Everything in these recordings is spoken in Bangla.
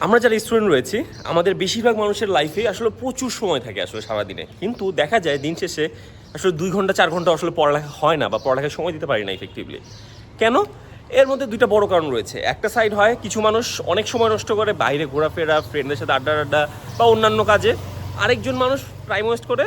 আমরা যারা স্টুডেন্ট রয়েছি, আমাদের বেশিরভাগ মানুষের লাইফে আসলে প্রচুর সময় থাকে আসলে সারাদিনে। কিন্তু দেখা যায় দিন শেষে আসলে দুই ঘণ্টা, চার ঘণ্টা আসলে পড়ালেখা হয় না বা পড়ালেখায় সময় দিতে পারি না ইফেক্টিভলি কেন? এর মধ্যে দুইটা বড় কারণ রয়েছে। একটা সাইড হয়, কিছু মানুষ অনেক সময় নষ্ট করে, বাইরে ঘোরাফেরা ফ্রেন্ডদের সাথে আড্ডা আড্ডা বা অন্যান্য কাজে। আরেকজন মানুষ টাইম ওয়েস্ট করে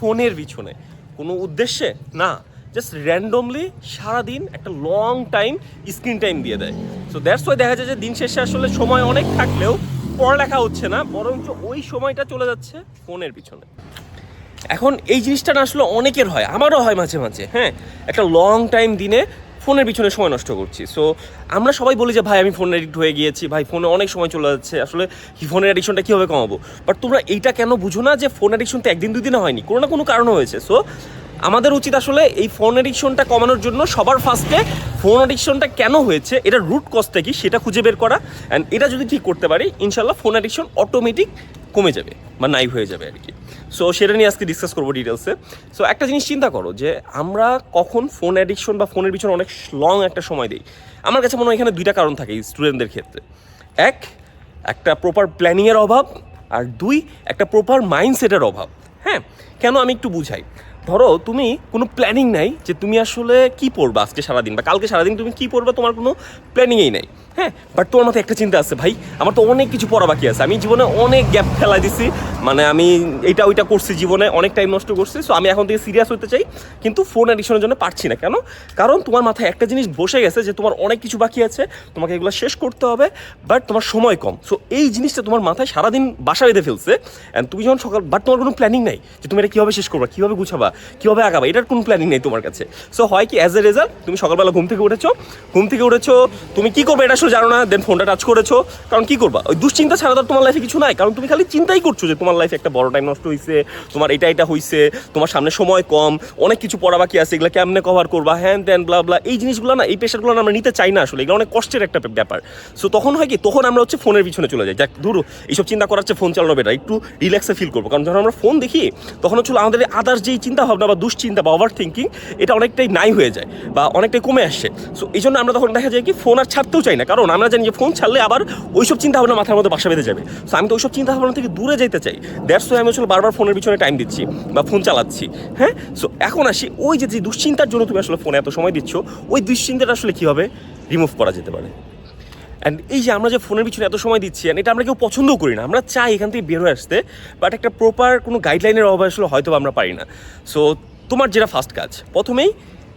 ফোনের পিছনে। কোনো উদ্দেশ্যে? না। জাস্ট র্যান্ডমলি সারাদিন একটা লং টাইম স্ক্রিন টাইম দিয়ে দেয়। সো দ্যাটস ওয়াই দেখা যায় যে দিন শেষে আসলে সময় অনেক থাকলেও পড়ালেখা হচ্ছে না, বরঞ্চ ওই সময়টা চলে যাচ্ছে ফোনের পিছনে। এখন এই জিনিসটা না আসলে অনেকের হয়, আমারও হয় মাঝে মাঝে হ্যাঁ একটা লং টাইম দিনে ফোনের পিছনে সময় নষ্ট করছি। সো আমরা সবাই বলি যে, ভাই, আমি ফোন এডিক্ট হয়ে গিয়েছি, ভাই ফোনে অনেক সময় চলে যাচ্ছে, আসলে ফোনের অ্যাডিকশনটা কীভাবে কমাবো? বাট তোমরা এইটা কেন বুঝো না যে ফোন অ্যাডিকশন তো একদিন দুই দিনে হয়নি, কোনো না কোনো কারণ হয়েছে। সো আমাদের উচিত আসলে এই ফোন অ্যাডিকশনটা কমানোর জন্য সবার ফার্স্টে ফোন অ্যাডিকশনটা কেন হয়েছে, এটা রুট কজটা কি সেটা খুঁজে বের করা অ্যান্ড এটা যদি ঠিক করতে পারি ইনশাল্লাহ ফোন অ্যাডিকশন অটোমেটিক কমে যাবে বা নাই হয়ে যাবে আর কি সো সেটা নিয়ে আজকে ডিসকাস করব ডিটেলসে সো একটা জিনিস চিন্তা করো যে আমরা কখন ফোন অ্যাডিকশন বা ফোনের পিছনে অনেক লং একটা সময় দিই। আমার কাছে মনে হয় এখানে দুইটা কারণ থাকে স্টুডেন্টদের ক্ষেত্রে। এক, একটা প্রপার প্ল্যানিংয়ের অভাব, আর দুই, একটা প্রপার মাইন্ডসেটের অভাব। হ্যাঁ কেন আমি একটু বুঝাই? ধরো, তুমি কোনো প্ল্যানিং নাই যে তুমি আসলে কি পড়বা আজকে সারাদিন? বা কালকে সারাদিন তুমি কি পড়বা তোমার কোনো প্ল্যানিংই নাই। হ্যাঁ বাট তোমার মাথায় একটা চিন্তা আছে ভাই। আমার তো অনেক কিছু পড়া বাকি আছে। আমি জীবনে অনেক গ্যাপ ফেলা দিছি। মানে আমি এটা ওইটা করছি জীবনে, অনেক টাইম নষ্ট করছি। সো আমি এখন থেকে সিরিয়াস হতে চাই। কিন্তু ফোন অ্যাডিকশনের জন্য পারছি না। কেন? কারণ তোমার মাথায় একটা জিনিস বসে গেছে যে তোমার অনেক কিছু বাকি আছে। তোমাকে এগুলো শেষ করতে হবে বাট তোমার সময় কম। সো এই জিনিসটা তোমার মাথায় সারাদিন বাসা বেঁধে ফেলছে। অ্যান্ড তুমি যখন সকাল বাট তোমার কোনো প্ল্যানিং নাই যে তুমি এটা কীভাবে শেষ করবা, কীভাবে গুছাবা, কীভাবে আগাবা, এটার কোনো প্ল্যানিং নেই তোমার কাছে। সো হয় কি অ্যাজ এ রেজাল্ট তুমি সকালবেলা ঘুম থেকে উঠেছো। ঘুম থেকে উঠেছো, তুমি কী করবে এটা আসলে জানো না দেন ফোনটা টাচ করেছ। কারণ কি করবা? ওই দুশ্চিন্তা ছাড়া তো তোমার লাইফে কিছু নাই। কারণ তুমি খালি চিন্তাই করছ যে তোমার লাইফে একটা বড় টাইম নষ্ট হয়েছে তোমার এটা এটা হয়েছে তোমার সামনে সময় কম, অনেক কিছু পড়া বাকি আছে, এগুলো কেমনে কভার করবা? হ্যান ত্যান ব্লা ব্লা এই জিনিসগুলো না, এই প্রেশারগুলো আমরা নিতে চাই না আসলে, এগুলো অনেক কষ্টের একটা ব্যাপার। সো তখন হয় কি, তখন আমরা হচ্ছে ফোনের পিছনে চলে যাই। দেখ ধরো, এইসব চিন্তা করার চেয়ে ফোন চালানো বেটার একটু রিল্যাক্সে ফিল করব। কারণ যখন আমরা ফোন দেখি, তখন হচ্ছে আমাদের আদার্স যেই চিন্তা ভাবনা বা দুশ্চিন্তা বা ওভার থিঙ্কিং এটা অনেকটাই নাই হয়ে যায় বা অনেকটাই কমে আসছে। সো এই জন্য আমরা তখন দেখা যায় কি ফোন আর ছাড়তেও চাই না। কারণ আমরা জানি যে ফোন ছাড়লে আবার ওইসব চিন্তা ভাবনা মাথার মধ্যে বাসা বেঁধে যাবে। সো আমি তো ওইসব চিন্তা ভাবনা থেকে দূরে যেতে চাই। ওয়াই আমি আসলে বারবার ফোনের পিছনে টাইম দিচ্ছি বা ফোন চালাচ্ছি। হ্যাঁ? সো এখন আসি, ওই যে যে দুশ্চিন্তার জন্য তুমি আসলে ফোনে এত সময় দিচ্ছ, ওই দুশ্চিন্তাটা আসলে কীভাবে রিমুভ করা যেতে পারে? অ্যান্ড এই যে আমরা যে ফোনের পিছনে এত সময় দিচ্ছি, and এটা আমরা কেউ পছন্দও করি না, আমরা চাই এখান থেকে বের হয়ে আসতে বাট একটা প্রপার কোনো গাইডলাইনের অভাব আসলে হয়তো আমরা পারি না। সো তোমার যেটা ফার্স্ট কাজ, প্রথমেই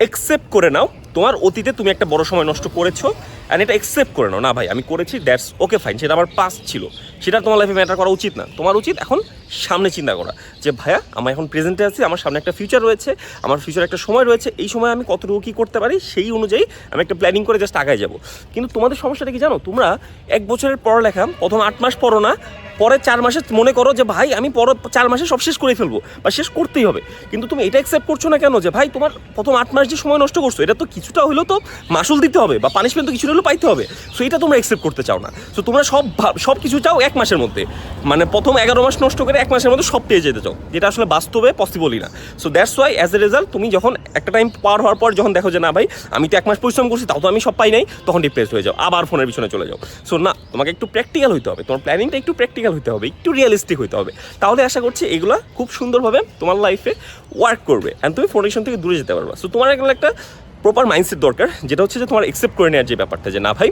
একসেপ্ট করে নাও তোমার অতীতে তুমি একটা বড় সময় নষ্ট করেছ অ্যান্ড এটা অ্যাকসেপ্ট করে নাও। না ভাই, আমি করেছি দ্যাটস ওকে ফাইন সেটা আমার পাস ছিল। সেটা তোমার লাইফে ম্যাটার করা উচিত না। তোমার উচিত এখন সামনে চিন্তা করা যে, ভাইয়া আমার এখন প্রেজেন্টে আছি, আমার সামনে একটা ফিউচার রয়েছে, আমার ফিউচার একটা সময় রয়েছে, এই সময় আমি কতটুকু কী করতে পারি, সেই অনুযায়ী আমি একটা প্ল্যানিং করে জাস্ট আগায় যাব। কিন্তু তোমাদের সমস্যাটা কি জানো? তোমরা এক বছরের পড়ালেখা, প্রথম আট মাস পড়ো না, পরে চার মাসে মনে করো যে, ভাই, আমি পর চার মাসে সব শেষ করে ফেলব, বা শেষ করতেই হবে। কিন্তু তুমি এটা অ্যাকসেপ্ট করছ না কেন? যে, ভাই, তোমার প্রথম আট মাস যে সময় নষ্ট করছ, এটা তো কিছুটা হলেও তো মাসুল দিতে হবে বা পানিশমেন্ট তো কিছুটা হলেও পাইতে হবে। সো এটা তোমরা অ্যাকসেপ্ট করতে চাও না। সো তোমরা সব সব কিছু চাও এক মাসের মধ্যে। মানে প্রথম এগারো মাস নষ্ট করে এক মাসের মধ্যে সব পেয়ে যেতে চাও। যেটা আসলে বাস্তবে পসিবলই না। So that's why as a result তুমি যখন একটা টাইম পার হওয়ার পর যখন দেখো যে, না ভাই, আমি তো এক মাস পরিশ্রম করছি, তাও তো আমি সব পাই নাই, তখন ডিপ্রেস হয়ে যাও। আবার ফোনের পিছনে চলে যাও। সো না, তোমাকে একটু প্র্যাকটিক্যাল হইতে হবে। তোমার প্ল্যানিংটা একটু প্র্যাকটিক্যাল হতে হবে। একটু রিয়েলিস্টিক হতে হবে। তাহলে আশা করছি এগুলো খুব সুন্দরভাবে তোমার লাইফে ওয়ার্ক করবে। অ্যান্ড তুমি ফোনেশন থেকে দূরে যেতে পারবা। সো তোমার একটা প্রপার মাইন্ডসেট দরকার, যেটা হচ্ছে যে তোমার একসেপ্ট করে নেওয়ার যে ব্যাপারটা যে, না ভাই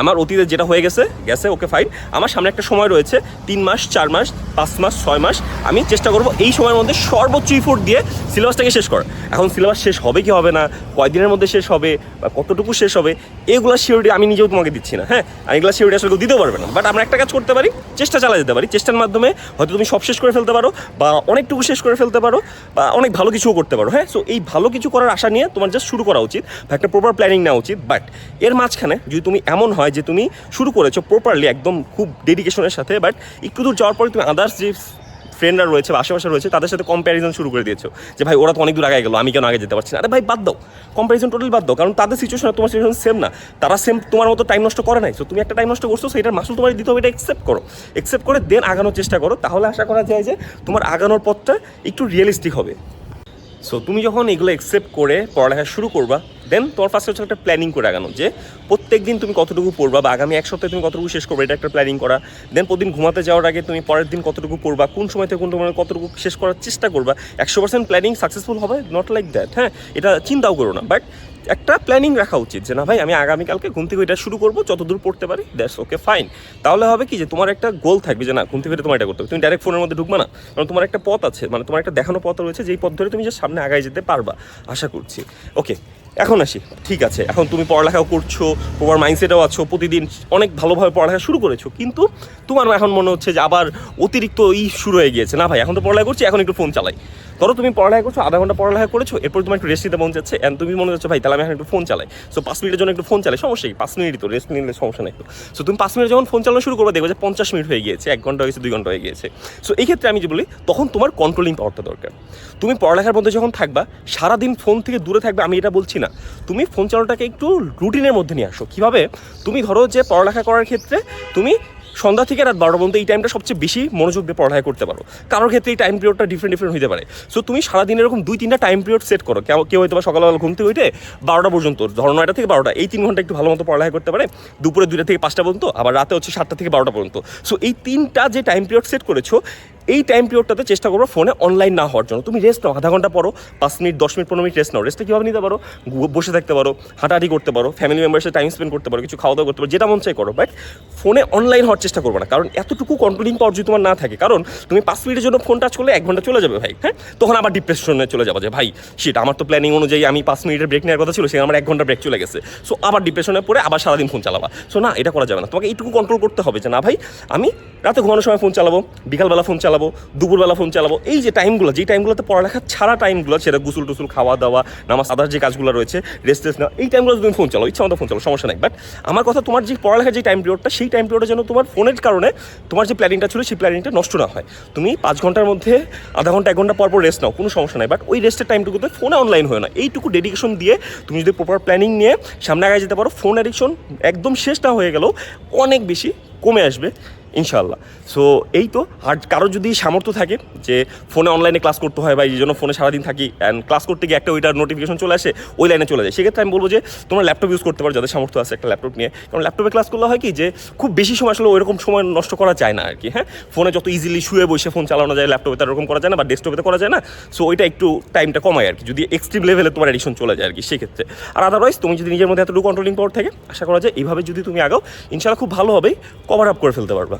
আমার অতীতে যেটা হয়ে গেছে গেছে ওকে ফাইন আমার সামনে একটা সময় রয়েছে, তিন মাস, চার মাস, পাঁচ মাস, ছয় মাস। আমি চেষ্টা করব এই সময়ের মধ্যে সর্বোচ্চ ইফোর্ট দিয়ে সিলেবাসটাকে শেষ করা এখন সিলেবাস শেষ হবে কি হবে না, কয়দিনের মধ্যে শেষ হবে, বা কতটুকু শেষ হবে, এগুলো সিওরিটি আমি নিজেও তোমাকে দিচ্ছি না হ্যাঁ? আর এগুলো সিওরিটি আসলে দিতেও পারবে না। বাট আমরা একটা কাজ করতে পারি, চেষ্টা চালা যেতে পারি। চেষ্টার মাধ্যমে হয়তো তুমি সব শেষ করে ফেলতে পারো, বা অনেকটুকু শেষ করে ফেলতে পারো, বা অনেক ভালো কিছুও করতে পারো হ্যাঁ? সো এই ভালো কিছু করার আশা নিয়ে তোমার জাস্ট শুরু করা উচিত, বা একটা প্রপার প্ল্যানিং নেওয়া উচিত। বাট এর মাঝখানে যদি তুমি এমন হয় যে তুমি শুরু করেছ প্রপারলি একদম খুব ডেডিকেশনের সাথে বাট একটু দূর যাওয়ার পরে তুমি আদার্স যে ফ্রেন্ডরা রয়েছে বা আশেপাশে রয়েছে, তাদের সাথে কম্প্যারিজন শুরু করে দিয়েছ যে, ভাই, ওরা তো অনেক দূর আগে গেলো, আমি কেন আগে যেতে পারছি না? আরে ভাই, বাদ দাও। কম্প্যারিজন টোটাল বাদ দাও, কারণ তাদের সিচুয়েশন তোমার সিচুয়েশন সেম না। তারা সেম তোমার মতো টাইম নষ্ট করে নাই। সো তুমি একটা টাইম নষ্ট করছ সেটার মাসুল তোমার দিতে হবে, এটা অ্যাকসেপ্ট করো। অ্যাকসেপ্ট করে দেন আগানোর চেষ্টা করো। তাহলে আশা করা যায় যে, তোমার আগানোর পথটা একটু রিয়েলিস্টিক হবে। সো তুমি যখন এগুলো অ্যাকসেপ্ট করে পড়ালেখা শুরু করবা দেন তোমার ফার্স্ট হচ্ছে একটা প্ল্যানিং করে আগানো, যে প্রত্যেক দিন তুমি কতটুকু পড়বা বা আগামী এক সপ্তাহে তুমি কতটুকু শেষ করবে, এটা একটা প্ল্যানিং করা। দেন প্রতিদিন ঘুমাতে যাওয়ার আগে তুমি পরের দিন কতটুকু পড়বা, কোন সময় থেকে কোন সময় কতটুকু শেষ করার চেষ্টা করবা, একশো পার্সেন্ট প্ল্যানিং সাকসেসফুল হবে নট লাইক দ্যাট হ্যাঁ? এটা চিন্তাও করো না। বাট একটা প্ল্যানিং রাখা উচিত, যে না ভাই, আমি আগামীকালকে ঘুম থেকে এটা শুরু করব, যতদূর পড়তে পারি দ্যাটস ওকে ফাইন তাহলে হবে কি, যে তোমার একটা গোল থাকবে, যে না, ঘুম থেকে তোমার এটা করতে হবে। তুমি ডাইরেক্ট ফোনের মধ্যে ঢুকবে না, কারণ তোমার একটা পথ আছে মানে তোমার একটা দেখানো পথ রয়েছে, যেই পথ ধরে তুমি যে সামনে আগায় যেতে পারবা, আশা করছি। ওকে এখন আসি। ঠিক আছে, এখন তুমি পড়ালেখাও করছ, তোমার মাইন্ডসেটও আছো, প্রতিদিন অনেক ভালোভাবে পড়ালেখা শুরু করেছ, কিন্তু তোমার এখন মনে হচ্ছে যে আবার অতিরিক্ত ই শুরু হয়ে গিয়েছে। না ভাই, এখন তো পড়ালেখা করছি, এখন একটু ফোন চালাই। ধরো তুমি পড়ালেখা করছ, আধা ঘণ্টা পড়ালেখা করেছ, এরপর তোমার একটু রেস্ট নিতে মন যাচ্ছে অ্যান্ড তুমি মনে হচ্ছে ভাই, তাহলে আমি এখন একটু ফোন চালাই। সো পাঁচ মিনিটের জন্য একটু ফোন চালাই, সমস্যা কি? পাঁচ মিনিটই তো রেস্ট নিলে সমস্যা নেই তো। সো তুমি পাঁচ মিনিট যখন ফোন চালানো শুরু করবে, দেখবে যে পঞ্চাশ মিনিট হয়ে গিয়েছে, এক ঘণ্টা হয়েছে, দুই ঘণ্টা হয়ে গিয়েছে। সো এই ক্ষেত্রে আমি যে বলি, তখন তোমার কন্ট্রোলিং পাওয়ারটা দরকার। তুমি পড়ালেখার মধ্যে যখন থাকবা, সারাদিন ফোন থেকে দূরে থাকবে, আমি এটা বলছি না। তুমি ফোন চালানোটাকে একটু রুটিনের মধ্যে নিয়ে আসো। কীভাবে? তুমি ধরো যে পড়ালেখা করার ক্ষেত্রে তুমি সন্ধ্যা থেকে রাত বারোটা পর্যন্ত এই টাইমটা সবচেয়ে বেশি মনোযোগ দিয়ে পড়ালেখা করতে পারো। কারোর ক্ষেত্রে এই টাইম পিরিয়ডটা ডিফারেন্ট ডিফারেন্ট হতে পারে। সো তুমি সারাদিন এরকম দুই, তিনটা টাইম পিরিয়ড সেট করো। কেউ হয়তো বা সকালবেলা ঘুম থেকে উঠে বারোটা পর্যন্ত, ধরো নয়টা থেকে বারোটা, এই তিন ঘণ্টা একটু ভালো মতো পড়ালেখা করতে পারে। দুপুরে দুইটা থেকে পাঁচটা পর্যন্ত, আবার রাতে হচ্ছে সাতটা থেকে বারোটা পর্যন্ত। সো এই তিনটা যে টাইম পিরিয়ড সেট করেছ, এই টাইম পিরিয়ডটাতে চেষ্টা করব ফোনে অনলাইন না হওয়ার জন্য। তুমি রেস্ট নাও, আধা ঘণ্টা পড়ো, পাঁচ মিনিট, দশ মিনিট, পনেরো মিনিট রেস্ট নাও। রেস্টটা কীভাবে নিতে পারো? বসে থাকতে পারো, হাঁটাহাঁটি করতে পারো ফ্যামিলি মেম্বারের সাথে টাইম স্পেন্ড করতে পারো, কিছু খাওয়া দাওয়া করতে পারো, যেটা মন চাই করো। বাট ফোনে অনলাইন হওয়ার চেষ্টা করব না। কারণ এতটুকু কন্ট্রোলিং পাওয়ার যদি তোমার না থাকে, কারণ তুমি পাঁচ মিনিটের জন্য ফোন টাচ করলে এক ঘণ্টা চলে যাবে ভাই হ্যাঁ? তখন আবার ডিপ্রেশনে চলে যাবে যে, ভাই সেটা আমার তো প্ল্যানিং অনুযায়ী আমি পাঁচ মিনিটের ব্রেক নেওয়ার কথা ছিল, সেখানে আমার এক ঘণ্টা ব্রেক চলে গেছে। সো আবার ডিপ্রেশনে পড়ে আবার সারাদিন ফোন চালাবা। সো না, এটা করা যাবে না। তোমাকে এইটুকু কন্ট্রোল করতে হবে যে, না, ভাই, আমি রাতে ঘুমানোর সময় ফোন চালাবো, বিকালবেলা ফোন চালাবো, দুপুরবেলা ফোন চালাবো। এই যে টাইমগুলো যেই টাইমগুলোতে পড়ালেখা ছাড়া টাইমগুলো সেটা গুসুল টুসুল খাওয়া দাওয়া নামাজ, আদার যে কাজগুলো রয়েছে রেস্ট টেস্ট নেওয়া, এই টাইমগুলো তুমি ফোন চালাও ইচ্ছা মতো ফোন চালাও, সমস্যা নাই। বাট আমার কথা, তোমার যে পড়ালেখার যে টাইম পিরিয়ডটা সেই টাইম পিরিয়ডে যেন তোমার ফোনের কারণে তোমার যে প্ল্যানিংটা ছিল, সেই প্ল্যানিংটা নষ্ট না হয়। তুমি পাঁচ ঘণ্টার মধ্যে আধা ঘণ্টা, এক ঘণ্টা পর পর রেস্ট নাও, কোনো সমস্যা নাই। বাট ওই রেস্টের টাইমটুকুতে ফোনে অনলাইন হয় না। এইটুকু ডেডিকেশন দিয়ে তুমি যদি প্রপার প্ল্যানিং নিয়ে সামনে আগে যেতে পারো ফোন অ্যাডিকশন একদম শেষ না হয়ে গেলেও অনেক বেশি কমে আসবে। ইনশাল্লাহ সো এই তো, আর কারও যদি সামর্থ্য থাকে যে ফোনে অনলাইনে ক্লাস করতে হয় বা এই জন্য ফোনে সারাদিন থাকি অ্যান্ড ক্লাস করতে গিয়ে একটা ওইটার নোটিফিকেশন চলে আসে, ওই লাইনে চলে যায়। সেক্ষেত্রে আমি বলব যে, তোমরা ল্যাপটপ ইউজ করতে পারো, যাদের সামর্থ্য আছে একটা ল্যাপটপ নিয়ে। কারণ ল্যাপটপে ক্লাস করলে হয় কি যে, খুব বেশি সময় আসলে ওইরকম সময় নষ্ট করা যায় না আর কি হ্যাঁ? ফোনে যত ইজিলি শুয়ে বসে ফোন চালানো যায় ল্যাপটপে তো এরকম করা যায় না বা ডেস্কটপে করা যায় না। সো ওইটা একটু টাইমটা কমায় আর কি যদি এক্সট্রিম লেভেলে তোমার এডিশন চলে যায় আর কি সেক্ষেত্রে। আর আদারওয়াইজ তুমি যদি নিজের মধ্যে এতটুকু কন্ট্রোলিং পাওয়ার থাকে, আশা করা যায় এইভাবে যদি তুমি আগাও ইনশাল্লাহ খুব ভালোভাবেই কভার আপ করে ফেলতে পারবা।